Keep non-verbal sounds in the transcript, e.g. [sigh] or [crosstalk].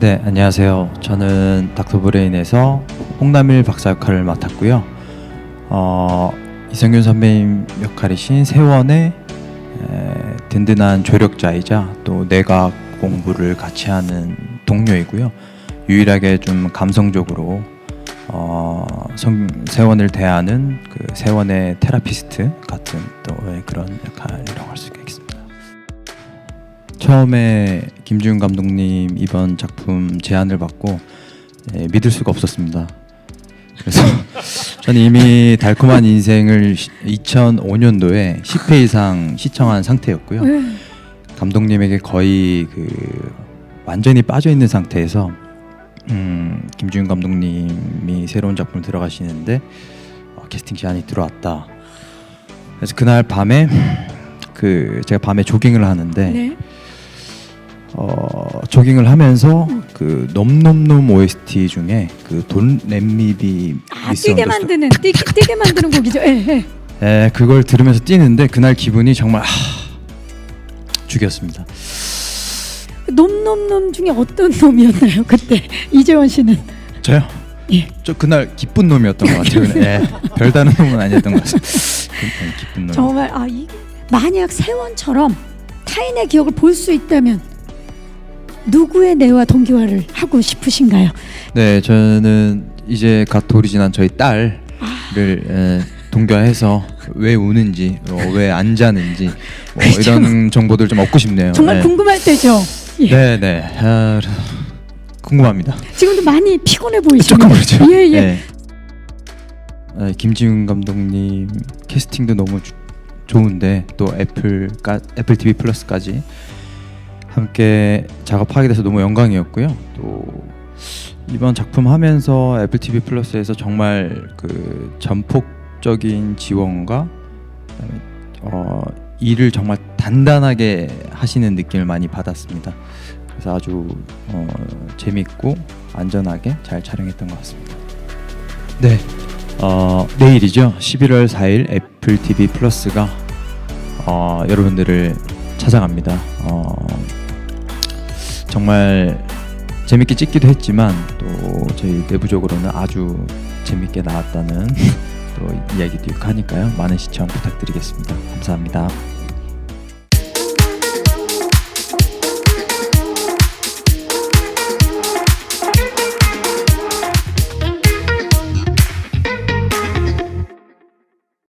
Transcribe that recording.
네, 안녕하세요. 저는 닥터 브레인에서 홍남일 박사 역할을 맡았고요. 어, 이성균 선배님 역할이신 세원의 에, 든든한 조력자이자 또 내각 공부를 같이 하는 동료이고요. 유일하게 좀 감성적으로 어, 성, 세원을 대하는 그 세원의 테라피스트 같은 또 예, 그런 역할이라고 할 수 있겠습니다. 처음에 김지훈 감독님 이번 작품 제안을 받고 예, 믿을 수가 없었습니다. 그래서 [laughs] 저는 이미 달콤한 인생을 2005년도에 10회 이상 시청한 상태였고요. 네. 감독님에게 거의 그 완전히 빠져 있는 상태에서 음, 김지훈 감독님이 새로운 작품을 들어가시는데 어, 캐스팅 제안이 들어왔다. 그래서 그날 밤에 그 제가 밤에 조깅을 하는데 네. 어, 조깅을 하면서 그 놈놈놈 OST 중에 그돈 랩립이 아 뛰게 만드는 뛰, [laughs] 뛰게 만드는 곡이죠. 예, 예. 예, 그걸 들으면서 뛰는데 그날 기분이 정말 하, 죽였습니다. 놈놈놈 중에 어떤 놈이었나요? 그때 [laughs] 이재원 씨는 저요? 예. 저 그날 기쁜 놈이었던 것 같아요. [laughs] 예, 별다른 놈은 아니었던 것 같아요. 그- 기쁜 놈. 정말 아 이 만약 세원처럼 타인의 기억을 볼 수 있다면 누구의 뇌와 동기화를 하고 싶으신가요? 네, 저는 이제 갓 돌이 지난 저희 딸을 에, 동교해서 왜 우는지, 어, 왜안 자는지 뭐 [laughs] 그렇죠. 이런 정보들 좀 얻고 싶네요. 정말 네. 궁금할 때죠. 예. 네, 네. 아, 궁금합니다. 지금도 많이 피곤해 보이시네요. 조금 그렇죠. 예, 예. 네. 아, 김지훈 감독님 캐스팅도 너무 주- 좋은데 또 애플 까, 애플 TV 플러스까지 함께 작업하게 돼서 너무 영광이었고요. 또 이번 작품 하면서 애플 TV 플러스에서 정말 그 전폭적인 지원과 어, 일을 정말 단단하게 하시는 느낌을 많이 받았습니다. 그래서 아주 어, 재밌고 안전하게 잘 촬영했던 것 같습니다. 네, 어, 내일이죠. 11월 4일 애플 TV 플러스가 어, 여러분들을 찾아갑니다. 어, 정말 재밌게 찍기도 했지만 또 저희 내부적으로는 아주 재밌게 나왔다는 [laughs] 또 이야기도 있고 하니까요. 많은 시청 부탁드리겠습니다. 감사합니다.